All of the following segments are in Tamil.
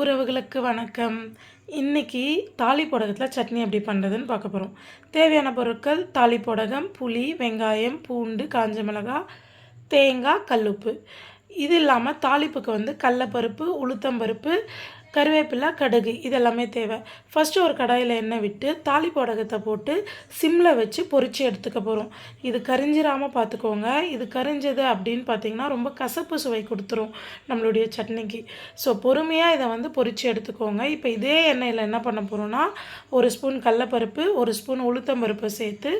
உறவுகளுக்கு வணக்கம். இன்னைக்கு தாலி போடகத்தில் சட்னி எப்படி பண்ணுறதுன்னு பார்க்க போகிறோம் தேவையான பொருட்கள் தாலி போடகம் புளி வெங்காயம் பூண்டு காஞ்ச மிளகாய் தேங்காய் கல்லுப்பு. இது இல்லாமல் தாளிப்புக்கு வந்து கடலப்பருப்பு உளுத்தம்பருப்பு கருவேப்பிலை கடுகு இதெல்லாமே தேவை. ஃபஸ்ட்டு ஒரு கடாயில் எண்ணெய் விட்டு தாலி போடகத்தை போட்டு சிம்மில் வச்சு பொரித்து எடுத்துக்க போகிறோம் இது கரிஞ்சிராமல் பார்த்துக்கோங்க இது கரிஞ்சது அப்படின்னு பார்த்தீங்கன்னா ரொம்ப கசப்பு சுவை கொடுத்துரும் நம்மளுடைய சட்னிக்கு. ஸோ பொறுமையாக இதை வந்து பொரித்து எடுத்துக்கோங்க. இப்போ இதே எண்ணெயில் என்ன பண்ண போகிறோம்னா ஒரு ஸ்பூன் கடலப்பருப்பு ஒரு ஸ்பூன் உளுத்தம்பருப்பு சேர்த்து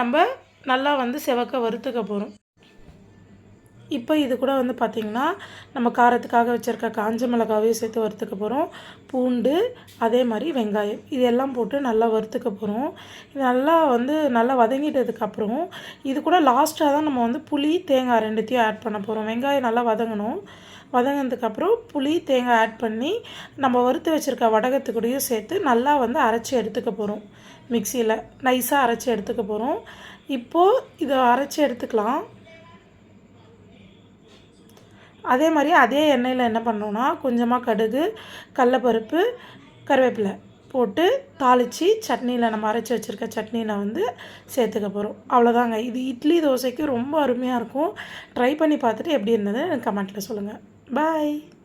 நம்ம நல்லா வந்து செவக்க வறுத்துக்க போகிறோம் இப்போ இது கூட வந்து பார்த்திங்கன்னா நம்ம காரத்துக்காக வச்சுருக்க காஞ்ச மிளகாவையும் சேர்த்து வறுத்துக்க போகிறோம் பூண்டு அதே மாதிரி வெங்காயம். இது எல்லாம் போட்டு நல்லா வறுத்துக்க போகிறோம் இது நல்லா வந்து நல்லா வதங்கிட்டதுக்கப்புறம் இது கூட லாஸ்ட்டாக தான் நம்ம வந்து புளி தேங்காய் ரெண்டுத்தையும் ஆட் பண்ண போகிறோம் வெங்காயம் நல்லா வதங்கணும். வதங்கினதுக்கப்புறம் புளி தேங்காய் ஆட் பண்ணி நம்ம வறுத்து வச்சுருக்க வடகத்துக்கூடையும் சேர்த்து நல்லா வந்து அரைச்சி எடுத்துக்க போகிறோம் மிக்சியில். நைஸாக அரைச்சி எடுத்துக்க போகிறோம் இப்போது இதை அரைச்சி எடுத்துக்கலாம். அதே மாதிரி அதே எண்ணெயில் என்ன பண்ணோன்னா கொஞ்சமாக கடுகு கடலப்பருப்பு கருவேப்பிலை போட்டு தாளித்து சட்னியில் நம்ம அரைச்சி வச்சுருக்க சட்னியில் வந்து சேர்த்துக்க போகிறோம் அவ்வளோதாங்க இது இட்லி தோசைக்கு ரொம்ப அருமையாக இருக்கும். ட்ரை பண்ணி பார்த்துட்டு எப்படி இருந்தது எனக்கு கமெண்ட்டில் சொல்லுங்கள் பாய்